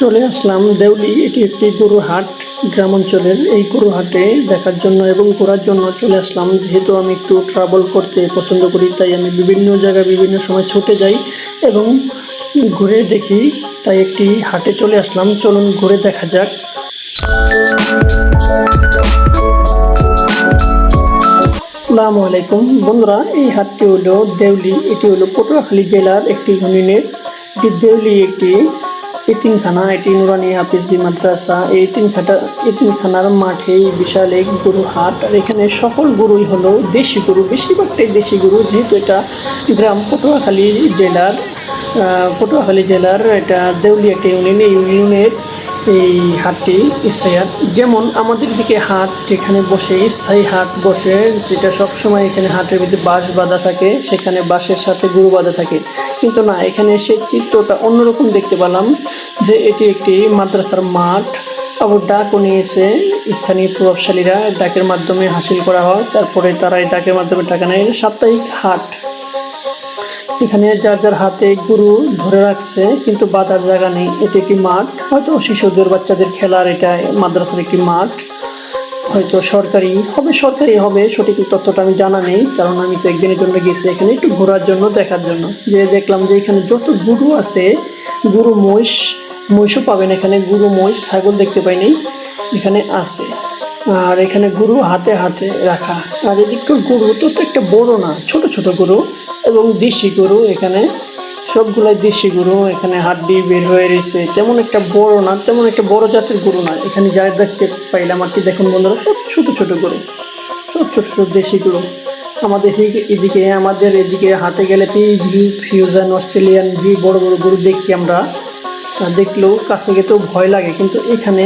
চলে আসলাম দেউলি, এটি একটি গরু হাট গ্রাম অঞ্চলের এই গরু হাটে দেখার জন্য এবং ঘোরার জন্য চলে আসলাম। যেহেতু আমি একটু ট্রাভেল করতে পছন্দ করি, তাই আমি বিভিন্ন জায়গায় বিভিন্ন সময় ছুটে যাই এবং ঘুরে দেখি। তাই একটি হাটে চলে আসলাম। চলুন ঘুরে দেখা যাক। আসসালামু আলাইকুম। বন্ধুরা, এই হাটটি হলো দেউলি, এটি হলো পটুয়াখালী জেলার একটি ইউনিয়নের। দেউলি একটি এতিমখানা এটি নুরানি হাফিজি মাদ্রাসা এই এতিমখাটা এতিমখানার মাঠে বিশাল এক গরু হাট। আর এখানে সকল গরুই হলো দেশি গরু, বেশিরভাগটাই দেশি গরু। যেহেতু এটা গ্রাম পটুয়াখালী জেলার পটুয়াখালী জেলার এটা দেউলি একটা ইউনিয়ন এই ইউনিয়নের এই হাটটি স্থায়ী হাট। যেমন আমাদের দিকে হাট, যেখানে বসে স্থায়ী হাট বসে, যেটা সবসময় এখানে হাটের মধ্যে বাঁশ বাঁধা থাকে, সেখানে বাঁশের সাথে গুরু বাঁধা থাকে। কিন্তু না, এখানে সেই চিত্রটা অন্যরকম দেখতে পেলাম যে এটি একটি মাদ্রাসার মাঠ। আবার ডাকও নিয়েছে স্থানীয় প্রভাবশালীরা, ডাকের মাধ্যমে হাসিল করা হয়। তারপরে তারা এই ডাকের মাধ্যমে টাকা নেয়। সাপ্তাহিক হাট। এখানে যার যার হাতে গরু ধরে রাখছে, কিন্তু বাঁধার জায়গা নেই। এটি একটি মাঠ। হয়তো শিশুদের, বাচ্চাদের খেলার এটা মাদ্রাসার একটি মাঠ। হয়তো সরকারি হবে সরকারি হবে, সঠিক তথ্যটা আমি জানা নেই, কারণ আমি তো একদিনের জন্য গেছি এখানে একটু ঘোরার জন্য, দেখার জন্য। যে দেখলাম যে এখানে যত গরু আছে, গরু, মহিষ, মহিষও পাবেন এখানে, গরু, মহিষ, ছাগল দেখতে পাইনি, এখানে আছে। আর এখানে গরু হাতে হাতে রাখা। আর এদিককার গরু তো একটা বড় না, ছোট ছোট গরু এবং দেশি গরু এখানে। সবগুলাই দেশি গরু, এখানে হাড্ডি বের হয়ে রয়েছে। তেমন একটা বড় না, তেমন একটা বড় জাতের গরু না। এখানে যা দেখতে পাইলাম আর কি, দেখুন বন্ধুরা, সব ছোট ছোট গরু, সব ছোট ছোট দেশি গরু। আমাদের এদিকে এদিকে, আমাদের এদিকে হাটে গেলে এই ফিউজান অস্ট্রেলিয়ান, যে বড় বড় গরু দেখি আমরা, তা দেখলেও কাছে গেতেও ভয় লাগে। কিন্তু এখানে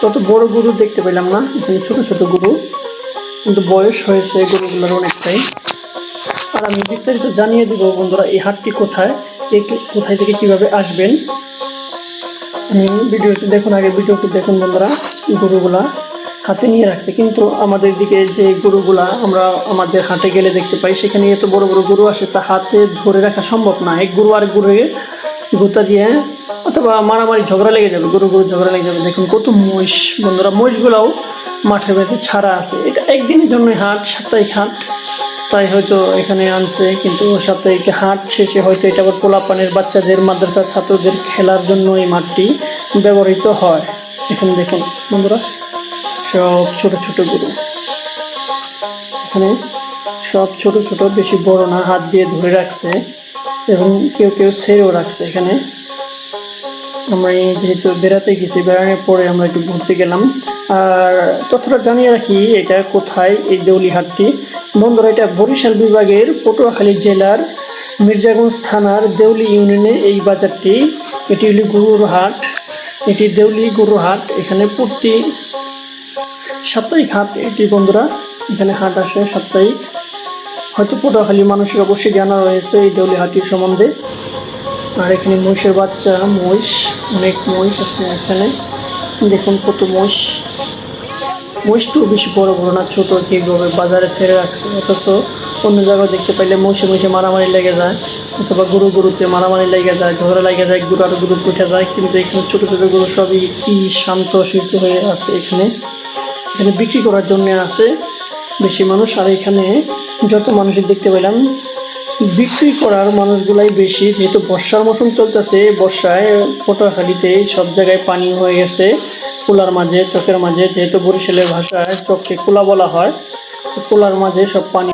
তত বড় গরু দেখতে পেলাম না, এখানে ছোট ছোট গরু। কিন্তু বয়স হয়েছে গরুগুলোর অনেকটাই। আর আমি বিস্তারিত জানিয়ে দেবো বন্ধুরা, এই হাটটি কোথায়, কে কোথায় থেকে কীভাবে আসবেন। আমি ভিডিওটি দেখুন আগে, ভিডিওটি দেখুন বন্ধুরা, গরুগুলা হাতে নিয়ে রাখছে। কিন্তু আমাদের দিকে যে গরুগুলা আমরা আমাদের হাটে গেলে দেখতে পাই, সেখানে এত বড় বড় গরু আসে, তা হাতে ধরে রাখা সম্ভব না। এক গরু আর গরুকে গুতা দিয়ে অথবা মারামারি ঝগড়া লেগে যাবে, গরু গরু ঝগড়া লেগে যাবে। দেখুন কত মহিষ, বন্ধুরা, মহিষগুলাও মাঠের মধ্যে ছাড়া আছে। এটা একদিনের জন্য হাট, সাপ্তাহিক হাট। তাই হয়তো এখানে আনছে, কিন্তু সাপ্তাহিক হাট শেষে হয়তো এটা আবার পোলাপানের বাচ্চাদের মাদ্রাসার ছাত্রদের খেলার জন্য এই মাঠটি ব্যবহৃত হয়। এখানে দেখুন, বন্ধুরা, সব ছোট ছোট গরু। এখানে সব ছোট ছোট, বেশি বড় না, হাত দিয়ে ধরে রাখছে এবং কেউ কেউ সেরেও রাখছে এখানে। আমরা যেহেতু বেড়াতে গেছি, বেড়ানোর পরে আমরা একটু ঘুরতে গেলাম। আর তথ্যটা জানিয়ে রাখি, এটা কোথায়? এই দেউলিহাটটি। বন্ধুরা, এটা বরিশাল বিভাগের পটুয়াখালী জেলার মির্জাগঞ্জ থানার দেউলি ইউনিয়নে এই বাজারটি। এটি হলো গরুর হাট এটি দেউলি গরু হাট এখানে প্রতি সাপ্তাহিক হাট এটি, বন্ধুরা। এখানে হাট আসে সাপ্তাহিক। হয়তো পটুয়াখালী মানুষের অবশ্যই জানা রয়েছে এই দেউলি হাটির সম্বন্ধে। আর এখানে মহিষের বাচ্চা, মহিষ, অনেক মহিষ আছে এখানে। দেখুন কত মহিষ। মহিষটাও বেশি বড় বড় না, ছোট কীভাবে বাজারে ছেড়ে রাখছে। অথচ অন্য জায়গায় দেখতে পাইলে মহিষে মহিষে মারামারি লেগে যায়, অথবা গরু গরুতে মারামারি লেগে যায়, ধরে লেগে যায় গরু আর গরু উঠে যায়। কিন্তু এখানে ছোট ছোট গরু সবই কি শান্ত সুস্থ হয়ে আছে এখানে। এখানে বিক্রি করার জন্য আছে বেশি মানুষ। আর এখানে যত মানুষের দেখতে পেলাম বিক্রি করার মানুষগুলাই বেশি, যেহেতু বর্ষার মৌসুম চলতেছে, বর্ষায় পটুয়াখালীতে সব জায়গায় পানি হয়ে গেছে, কুলার মাঝে, চকের মাঝে, যেহেতু বরিশালের ভাষায় চককে কুলা বলা হয় কুলার মাঝে সব পানি